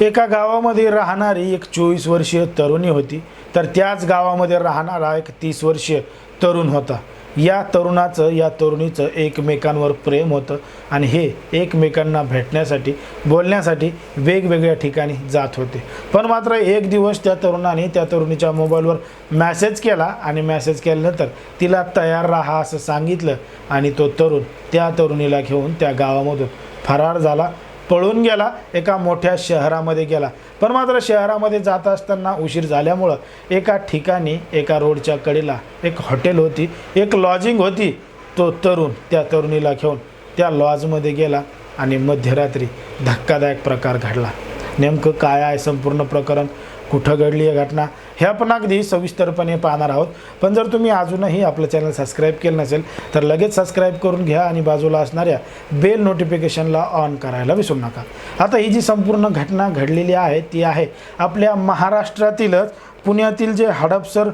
एका गावामध्ये राहणारी एक चोवीस वर्षीय तरुणी होती. तर त्याच गावामध्ये राहणारा एक तीस वर्षीय तरुण होता. या तरुणाचं या तरुणीचं एकमेकांवर प्रेम होतं आणि हे एकमेकांना भेटण्यासाठी बोलण्यासाठी वेगवेगळ्या ठिकाणी जात होते. पण मात्र एक दिवस त्या तरुणाने त्या तरुणीच्या मोबाईलवर मॅसेज केला आणि मॅसेज केल्यानंतर तिला तयार राहा असं सांगितलं आणि तो तरुण त्या तरुणीला घेऊन त्या गावामधून फरार झाला. पळून गेला एका मोठ्या शहरामध्ये गेला. पण मात्र शहरामध्ये जात असताना उशीर झाल्यामुळं एका ठिकाणी एका रोडच्या कडेला एक हॉटेल होती एक लॉजिंग होती. तो तरुण त्या तरुणीला घेऊन त्या लॉजमध्ये गेला आणि मध्यरात्री धक्कादायक प्रकार घडला. नेमकं काय आहे संपूर्ण प्रकरण? कुठं घडली आहे घटना हे आपण अगदी सविस्तरपणे पाहणार आहोत. पण जर तुम्ही अजूनही आपलं चॅनल सबस्क्राईब केलं नसेल तर लगेच सबस्क्राईब करून घ्या आणि बाजूला असणाऱ्या बेल नोटिफिकेशनला ऑन करायला विसरू नका. आता ही जी संपूर्ण घटना घडलेली आहे ती आहे आपल्या महाराष्ट्रातीलच पुण्यातील जे हडपसर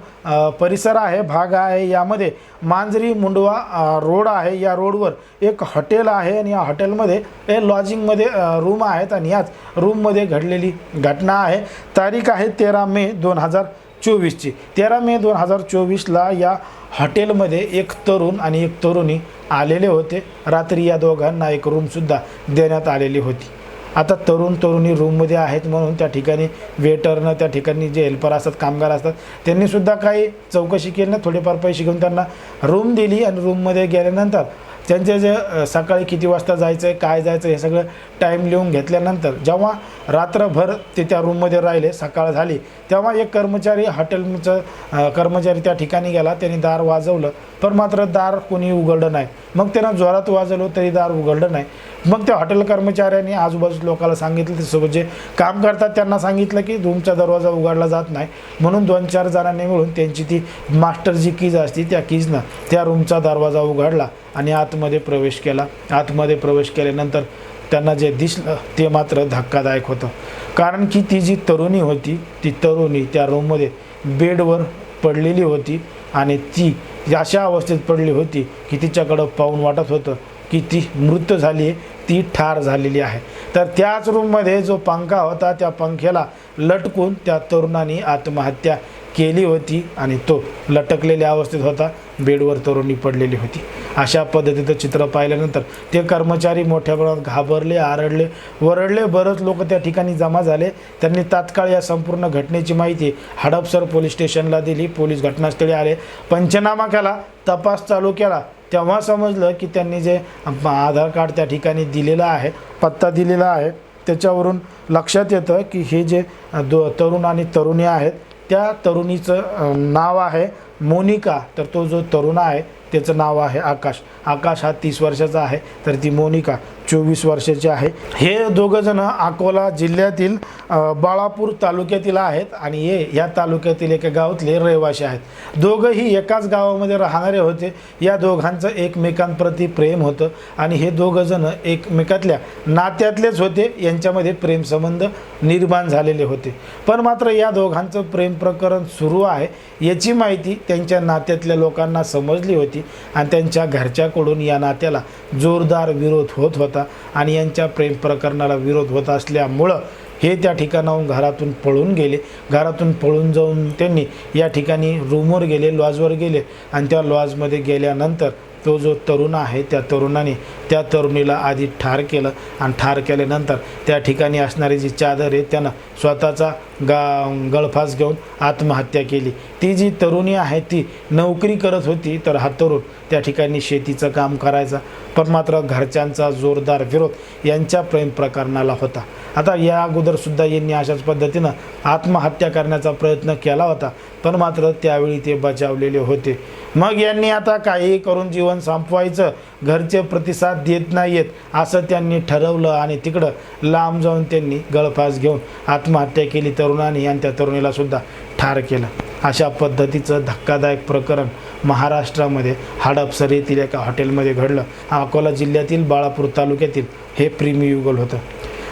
परिसर आहे भाग आहे यामध्ये मांजरी मुंडवा रोड आहे. या रोडवर एक हॉटेल आहे आणि या हॉटेलमध्ये हे लॉजिंगमध्ये रूम आहेत आणि याच रूममध्ये घडलेली घटना आहे. तारीख आहे तेरा मे दोन हजार चोवीसची. तेरा मे दोन हजार चोवीसला या हॉटेलमध्ये एक तरुण आणि एक तरुणी आलेले होते. रात्री या दोघांना एक रूमसुद्धा देण्यात आलेली होती. आता तरुण तरुणी रूममध्ये आहेत म्हणून त्या ठिकाणी वेटरनं त्या ठिकाणी जे हेल्पर असतात कामगार असतात त्यांनीसुद्धा काही चौकशी केली ना थोडेफार पैसे घेऊन त्यांना रूम दिली आणि रूममध्ये गेल्यानंतर त्यांचे जे सकाळी किती वाजता जायचं आहे काय जायचं हे सगळं टाईम लिहून घेतल्यानंतर जेव्हा रात्रभर ते त्या रूममध्ये राहिले सकाळ झाली तेव्हा एक कर्मचारी हॉटेलचं कर्मचारी त्या ठिकाणी गेला त्यांनी दार वाजवलं पण मात्र दार कोणी उघडलं नाही. मग त्यांना जोरात वाजवलं तरी दार उघडलं नाही. मग त्या हॉटेल कर्मचाऱ्यांनी आजूबाजू लोकांना सांगितलं त्यासोबत जे काम करतात त्यांना सांगितलं की रूमचा दरवाजा उघडला जात नाही. म्हणून दोन चार जणांनी मिळून त्यांची ती मास्टर जी कीज असती त्या कीजनं त्या रूमचा दरवाजा उघडला आणि आतमध्ये प्रवेश केला. आतमध्ये प्रवेश केल्यानंतर त्यांना जे दिसलं ते मात्र धक्कादायक होतं. कारण की ती जी तरुणी होती ती तरुणी त्या रूममध्ये बेडवर पडलेली होती आणि ती अशा अवस्थेत पडली होती की तिच्याकडं पाहून वाटत होतं की ती मृत झाली आहे ती ठार झालेली आहे. तर त्याच रूममध्ये जो पंखा होता त्या पंख्याला लटकून त्या तरुणाने आत्महत्या केली होती आणि तो लटकलेल्या अवस्थेत होता. बेडवर तरुणी पडलेली होती. अशा पद्धतीचं चित्र पाहिल्यानंतर ते कर्मचारी मोठ्या प्रमाणात घाबरले आरडले वरडले. बरंच लोक त्या ठिकाणी जमा झाले. त्यांनी तात्काळ या संपूर्ण घटनेची माहिती हडपसर पोलीस स्टेशनला दिली. पोलीस घटनास्थळी आले. पंचनामा केला. तपास चालू केला. तेव्हा समजलं की त्यांनी जे आधार कार्ड त्या ठिकाणी दिलेलं आहे पत्ता दिलेला आहे त्याच्यावरून लक्षात येतं की हे जे दो तरुण आणि तरुणी आहेत त्या तरुणीचं नाव आहे मोनिका. तर तो जो तरुण आहे त्याचं नाव आहे आकाश. आकाश हा तीस वर्षाचा आहे तर ती मोनिका. चोवीस वर्षाचे आहे. हे दोघंजणं अकोला जिल्ह्यातील बाळापूर तालुक्यातील आहेत आणि हे या तालुक्यातील एका गावातले रहिवासी आहेत. दोघंही एकाच गावामध्ये राहणारे होते. या दोघांचं एकमेकांप्रती प्रेम होतं आणि हे दोघंजणं एकमेकातल्या नात्यातलेच होते. यांच्यामध्ये प्रेमसंबंध निर्माण झालेले होते. पण मात्र या दोघांचं प्रेम प्रकरण सुरू आहे याची माहिती त्यांच्या नात्यातल्या लोकांना समजली होती आणि त्यांच्या घरच्याकडून या नात्याला जोरदार विरोध होत होता. आणि यांच्या प्रेम प्रकरणाला विरोध होत असल्यामुळं हे त्या ठिकाणाहून घरातून पळून गेले. घरातून पळून जाऊन त्यांनी या ठिकाणी रूमवर गेले लॉजवर गेले. आणि त्या लॉजमध्ये गेल्यानंतर तो जो तरुण आहे त्या तरुणाने त्या तरुणीला आधी ठार केलं. आणि ठार केल्यानंतर त्या ठिकाणी असणारी जी चादर आहे त्यानं स्वतःचा गा गळफास घेऊन आत्महत्या केली. ती जी तरुणी आहे ती नोकरी करत होती तर हा तरुण त्या ठिकाणी शेतीचं काम करायचा. पण मात्र घरच्यांचा जोरदार विरोध यांच्या प्रेम प्रकरणाला होता. आता या अगोदरसुद्धा यांनी अशाच पद्धतीनं आत्महत्या करण्याचा प्रयत्न केला होता पण मात्र त्यावेळी ते बचावलेले होते. मग यांनी आता काही करून जीवन संपवायचं घरचे प्रतिसाद देत नाहीयेत असं त्यांनी ठरवलं आणि तिकडं लांब जाऊन त्यांनी गळफास घेऊन आत्महत्या केली. तर तरुणाने आणि त्या तरुणीला सुद्धा ठार केलं. अशा पद्धतीचं धक्कादायक प्रकरण महाराष्ट्रामध्ये हडपसर येथील एका हॉटेलमध्ये घडलं. अकोला जिल्ह्यातील बाळापूर तालुक्यातील हे प्रेमीयुगल होतं.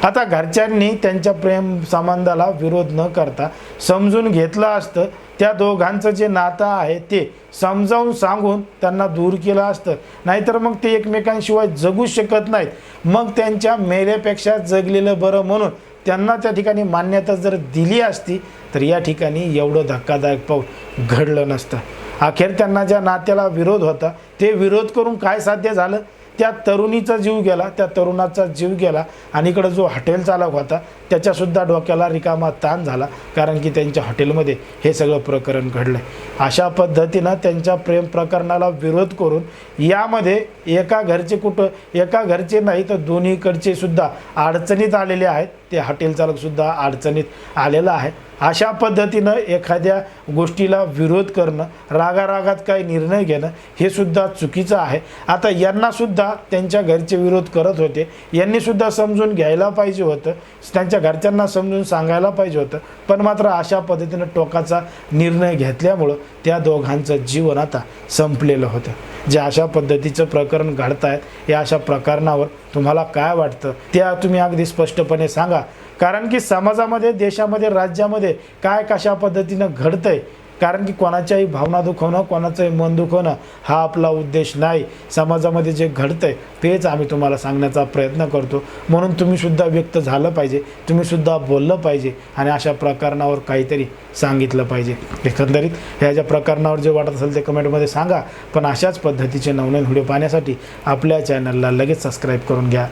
आता घरच्यांनी त्यांच्या प्रेम संबंधाला विरोध न करता समजून घेतलं असतं. त्या दोघांचं जे नातं आहे ते समजावून सांगून त्यांना दूर केलं असतं. नाहीतर मग ते एकमेकांशिवाय जगू शकत नाहीत. मग त्यांच्या मेल्यापेक्षा जगलेलं बरं म्हणून त्यांना त्या ठिकाणी मान्यता जर दिली असती तर या ठिकाणी एवढं धक्कादायक पाऊल घडलं नसतं. अखेर त्यांना ज्या नात्याला विरोध होता ते विरोध करून काय साध्य झालं? त्या तरुणीचा जीव गेला त्या तरुणाचा जीव गेला आणि इकडं जो हॉटेल चालक होता त्याच्यासुद्धा डोक्याला रिकामा ताण झाला कारण की त्यांच्या हॉटेलमध्ये हे सगळं प्रकरण घडलं अशा पद्धतीनं त्यांच्या प्रेम प्रकरणाला विरोध करून यामध्ये एका घरचे कुठं एका घरचे नाही तर दोन्हीकडचे सुद्धा अडचणीत आलेले आहेत. ते हॉटेल चालकसुद्धा अडचणीत आलेलं आहे. अशा पद्धतीनं एखाद्या गोष्टीला विरोध करणं रागारागात काही निर्णय घेणं हे सुद्धा चुकीचं आहे. आता यांनासुद्धा सुद्धा त्यांच्या घरचे विरोध करत होते. यांनी सुद्धा समजून घ्यायला पाहिजे होतं. त्यांच्या घरच्यांना समजून सांगायला पाहिजे होतं. पण मात्र अशा पद्धतीनं टोकाचा निर्णय घेतल्यामुळं त्या दोघांचं जीवन आता संपलेलं होतं. जे अशा पद्धतीचं प्रकरण घडतायत या अशा प्रकरणावर तुम्हाला काय वाटतं? त्या तुम्ही अगदी स्पष्टपणे सांगा. कारण की समाजामध्ये देशामध्ये राज्यामध्ये काय कशा पद्धतीनं घडतंय कारण की कोणाच्याही भावना दुखवणं कोणाचंही मन दुखवणं हा आपला उद्देश नाही. समाजामध्ये जे घडतं आहे तेच आम्ही तुम्हाला सांगण्याचा प्रयत्न करतो. म्हणून तुम्हीसुद्धा व्यक्त झालं पाहिजे तुम्हीसुद्धा बोललं पाहिजे आणि अशा प्रकरणावर काहीतरी सांगितलं पाहिजे. एकंदरीत ह्या ज्या प्रकरणावर जे वाटत असेल ते कमेंटमध्ये सांगा. पण अशाच पद्धतीचे नवनवीन व्हिडिओ पाहण्यासाठी आपल्या चॅनलला लगेच सबस्क्राईब करून घ्या.